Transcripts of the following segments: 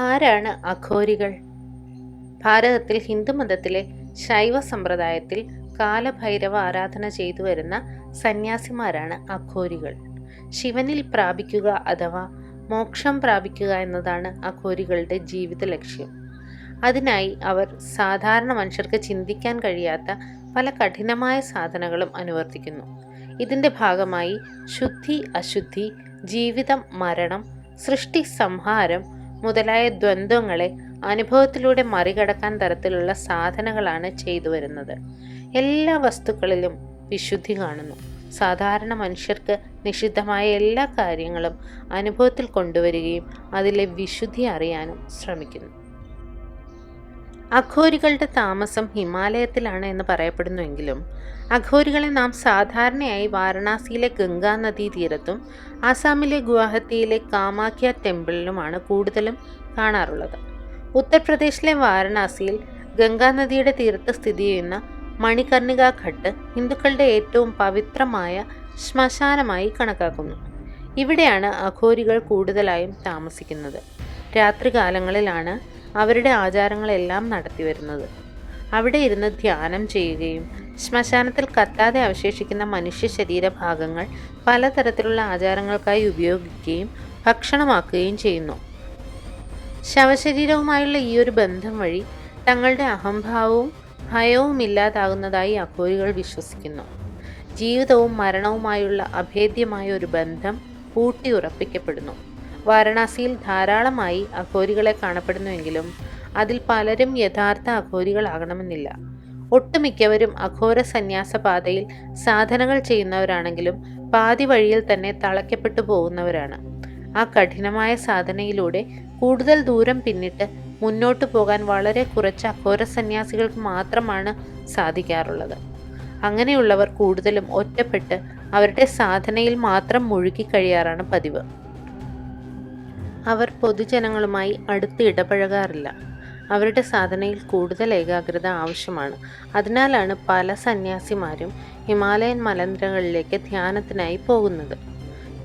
ആരാണ് അഘോരികൾ? ഭാരതത്തിൽ ഹിന്ദുമതത്തിലെ ശൈവ സമ്പ്രദായത്തിൽ കാലഭൈരവ ആരാധന ചെയ്തു വരുന്ന സന്യാസിമാരാണ് അഘോരികൾ. ശിവനിൽ പ്രാപിക്കുക അഥവാ മോക്ഷം പ്രാപിക്കുക എന്നതാണ് അഘോരികളുടെ ജീവിത ലക്ഷ്യം. അതിനായി അവർ സാധാരണ മനുഷ്യർക്ക് ചിന്തിക്കാൻ കഴിയാത്ത പല കഠിനമായ സാധനങ്ങളും അനുവർത്തിക്കുന്നു. ഇതിന്റെ ഭാഗമായി ശുദ്ധി അശുദ്ധി ജീവിതം മരണം സൃഷ്ടി സംഹാരം മുതലായ ദ്വന്ദ്ങ്ങളെ അനുഭവത്തിലൂടെ മറികടക്കാൻ തരത്തിലുള്ള സാധനകളാണ് ചെയ്തു വരുന്നത്. എല്ലാ വസ്തുക്കളിലും വിശുദ്ധി കാണുന്നു. സാധാരണ മനുഷ്യർക്ക് നിഷിദ്ധമായ എല്ലാ കാര്യങ്ങളും അനുഭവത്തിൽ കൊണ്ടുവരികയും അതിലെ വിശുദ്ധി അറിയാനും ശ്രമിക്കുന്നു. അഘോരികളുടെ താമസം ഹിമാലയത്തിലാണ് എന്ന് പറയപ്പെടുന്നുവെങ്കിലും അഘോരികളെ നാം സാധാരണയായി വാരണാസിയിലെ ഗംഗാ നദീ തീരത്തും ആസാമിലെ ഗുവാഹത്തിയിലെ കാമാഖ്യ ടെമ്പിളിലുമാണ് കൂടുതലും കാണാറുള്ളത്. ഉത്തർപ്രദേശിലെ വാരണാസിയിൽ ഗംഗാ നദിയുടെ തീരത്ത് സ്ഥിതി ചെയ്യുന്ന മണികർണിക ഘട്ട് ഹിന്ദുക്കളുടെ ഏറ്റവും പവിത്രമായ ശ്മശാനമായി കണക്കാക്കുന്നു. ഇവിടെയാണ് അഘോരികൾ കൂടുതലായും താമസിക്കുന്നത്. രാത്രികാലങ്ങളിലാണ് അവരുടെ ആചാരങ്ങളെല്ലാം നടത്തി വരുന്നത്. അവിടെ ഇരുന്ന് ധ്യാനം ചെയ്യുകയും ശ്മശാനത്തിൽ കത്താതെ അവശേഷിക്കുന്ന മനുഷ്യ ശരീരഭാഗങ്ങൾ പലതരത്തിലുള്ള ആചാരങ്ങൾക്കായി ഉപയോഗിക്കുകയും ഭക്ഷണമാക്കുകയും ചെയ്യുന്നു. ശവശരീരവുമായുള്ള ഈ ഒരു ബന്ധം വഴി തങ്ങളുടെ അഹംഭാവവും ഭയവും ഇല്ലാതാകുന്നതായി അഘോരികൾ വിശ്വസിക്കുന്നു. ജീവിതവും മരണവുമായുള്ള അഭേദ്യമായ ഒരു ബന്ധം ഊട്ടിയുറപ്പിക്കപ്പെടുന്നു വാരണാസിയിൽ ധാരാളമായി അഘോരികളെ കാണപ്പെടുന്നുവെങ്കിലും അതിൽ പലരും യഥാർത്ഥ അഘോരികളാകണമെന്നില്ല. ഒട്ടുമിക്കവരും അഘോര സന്യാസ പാതയിൽ സാധനകൾ ചെയ്യുന്നവരാണെങ്കിലും പാതി വഴിയിൽ തന്നെ തളയ്ക്കപ്പെട്ടു പോകുന്നവരാണ്. ആ കഠിനമായ സാധനയിലൂടെ കൂടുതൽ ദൂരം പിന്നിട്ട് മുന്നോട്ട് പോകാൻ വളരെ കുറച്ച് അഘോര സന്യാസികൾക്ക് മാത്രമാണ് സാധിക്കാറുള്ളത്. അങ്ങനെയുള്ളവർ കൂടുതലും ഒറ്റപ്പെട്ട് അവരുടെ സാധനയിൽ മാത്രം മുഴുകി കഴിയാറാണ് പതിവ്. അവർ പൊതുജനങ്ങളുമായി അടുത്ത് ഇടപഴകാറില്ല. അവരുടെ സാധനയിൽ കൂടുതൽ ഏകാഗ്രത ആവശ്യമാണ്. അതിനാലാണ് പല സന്യാസിമാരും ഹിമാലയൻ മലനിരകളിലേക്ക് ധ്യാനത്തിനായി പോകുന്നത്.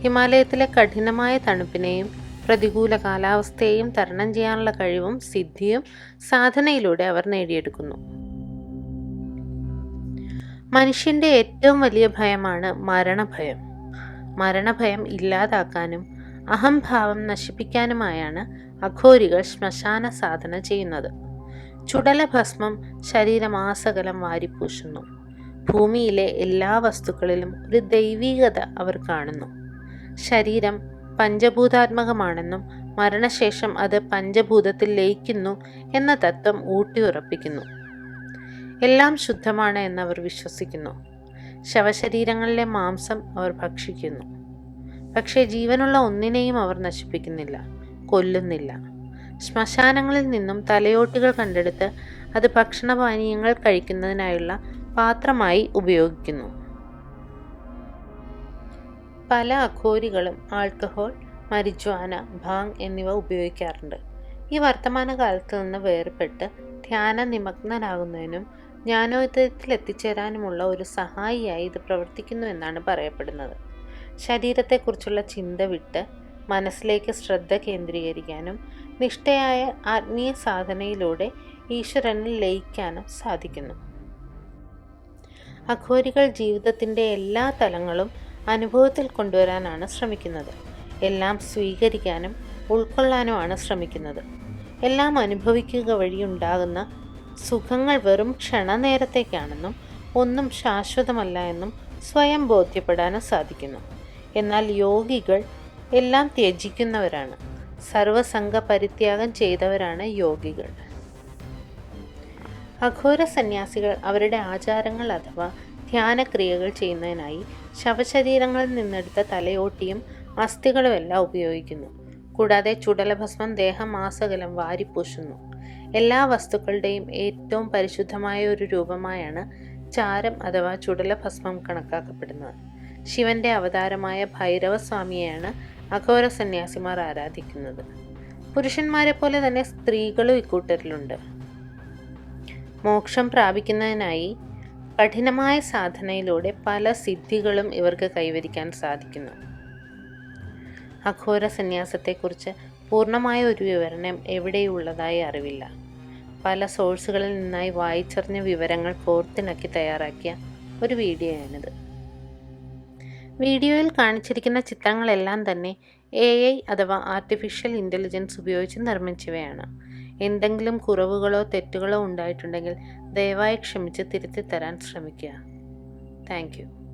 ഹിമാലയത്തിലെ കഠിനമായ തണുപ്പിനെയും പ്രതികൂല കാലാവസ്ഥയെയും തരണം ചെയ്യാനുള്ള കഴിവും സിദ്ധിയും സാധനയിലൂടെ അവർ നേടിയെടുക്കുന്നു. മനുഷ്യന്റെ ഏറ്റവും വലിയ ഭയമാണ് മരണഭയം. മരണഭയം ഇല്ലാതാക്കാനും അഹംഭാവം നശിപ്പിക്കാനുമായാണ് അഘോരികൾ ശ്മശാന സാധന ചെയ്യുന്നത്. ചുടലഭസ്മം ശരീരമാസകലം വാരിപ്പൂശുന്നു ഭൂമിയിലെ എല്ലാ വസ്തുക്കളിലും ഒരു ദൈവീകത അവർ കാണുന്നു. ശരീരം പഞ്ചഭൂതാത്മകമാണെന്നും മരണശേഷം അത് പഞ്ചഭൂതത്തിൽ ലയിക്കുന്നു എന്ന തത്വം ഊട്ടിയുറപ്പിക്കുന്നു. എല്ലാം ശുദ്ധമാണ് എന്നവർ വിശ്വസിക്കുന്നു. ശവശരീരങ്ങളിലെ മാംസം അവർ ഭക്ഷിക്കുന്നു. പക്ഷേ ജീവനുള്ള ഒന്നിനെയും അവർ നശിപ്പിക്കുന്നില്ല കൊല്ലുന്നില്ല. ശ്മശാനങ്ങളിൽ നിന്നും തലയോട്ടികൾ കണ്ടെടുത്ത് അത് ഭക്ഷണപാനീയങ്ങൾ കഴിക്കുന്നതിനായുള്ള പാത്രമായി ഉപയോഗിക്കുന്നു. പല അഘോരികളും ആൽക്കഹോൾ മരിജ്വാന ഭാങ് എന്നിവ ഉപയോഗിക്കാറുണ്ട്. ഈ വർത്തമാന കാലത്ത് നിന്ന് വേർപെട്ട് ധ്യാന നിമഗ്നരാകുന്നതിനും ജ്ഞാനോദയത്തിൽ എത്തിച്ചേരാനുമുള്ള ഒരു സഹായിയായി ഇത് പ്രവർത്തിക്കുന്നു എന്നാണ് പറയപ്പെടുന്നത്. ശരീരത്തെക്കുറിച്ചുള്ള ചിന്ത വിട്ട് മനസ്സിലേക്ക് ശ്രദ്ധ കേന്ദ്രീകരിക്കാനും നിഷ്ഠയായ ആത്മീയ സാധനയിലൂടെ ഈശ്വരനിൽ ലയിക്കാനും സാധിക്കുന്നു. അഘോരികൾ ജീവിതത്തിന്റെ എല്ലാ തലങ്ങളും അനുഭവത്തിൽ കൊണ്ടുവരാനാണ് ശ്രമിക്കുന്നത്. എല്ലാം സ്വീകരിക്കാനും ഉൾക്കൊള്ളാനുമാണ് ശ്രമിക്കുന്നത്. എല്ലാം അനുഭവിക്കുക വഴി ഉണ്ടാകുന്ന സുഖങ്ങൾ വെറും ക്ഷണനേരത്തേക്കാണെന്നും ഒന്നും ശാശ്വതമല്ല എന്നും സ്വയം ബോധ്യപ്പെടാനും സാധിക്കുന്നു. എന്നാൽ യോഗികൾ എല്ലാം ത്യജിക്കുന്നവരാണ്. സർവസംഘ പരിത്യാഗം ചെയ്തവരാണ് യോഗികൾ. അഘോര സന്യാസികൾ അവരുടെ ആചാരങ്ങൾ അഥവാ ധ്യാനക്രിയകൾ ചെയ്യുന്നതിനായി ശവശരീരങ്ങളിൽ നിന്നെടുത്ത തലയോട്ടിയും അസ്ഥികളുമെല്ലാം ഉപയോഗിക്കുന്നു. കൂടാതെ ചുടലഭസ്മം ദേഹമാസകലം വാരിപ്പൂശുന്നു. എല്ലാ വസ്തുക്കളുടെയും ഏറ്റവും പരിശുദ്ധമായ ഒരു രൂപമായാണ് ചാരം അഥവാ ചുടലഭസ്മം കണക്കാക്കപ്പെടുന്നത്. ശിവന്റെ അവതാരമായ ഭൈരവസ്വാമിയെയാണ് അഘോര സന്യാസിമാർ ആരാധിക്കുന്നത്. പുരുഷന്മാരെ പോലെ തന്നെ സ്ത്രീകളും ഇക്കൂട്ടരിലുണ്ട്. മോക്ഷം പ്രാപിക്കുന്നതിനായി കഠിനമായ സാധനയിലൂടെ പല സിദ്ധികളും ഇവർക്ക് കൈവരിക്കാൻ സാധിക്കുന്നു. അഘോര സന്യാസത്തെക്കുറിച്ച് പൂർണമായ ഒരു വിവരണം എവിടെയുള്ളതായി അറിവില്ല. പല സോഴ്സുകളിൽ നിന്നായി വായിച്ചറിഞ്ഞ വിവരങ്ങൾ കോർത്തിണക്കി തയ്യാറാക്കിയ ഒരു വീഡിയോയാണിത്. വീഡിയോയിൽ കാണിച്ചിരിക്കുന്ന ചിത്രങ്ങളെല്ലാം തന്നെ എ ഐ അഥവാ ആർട്ടിഫിഷ്യൽ ഇന്റലിജൻസ് ഉപയോഗിച്ച് നിർമ്മിച്ചവയാണ്. എന്തെങ്കിലും കുറവുകളോ തെറ്റുകളോ ഉണ്ടായിട്ടുണ്ടെങ്കിൽ ദയവായി ക്ഷമിച്ച് തിരുത്തി തരാൻ ശ്രമിക്കുക താങ്ക്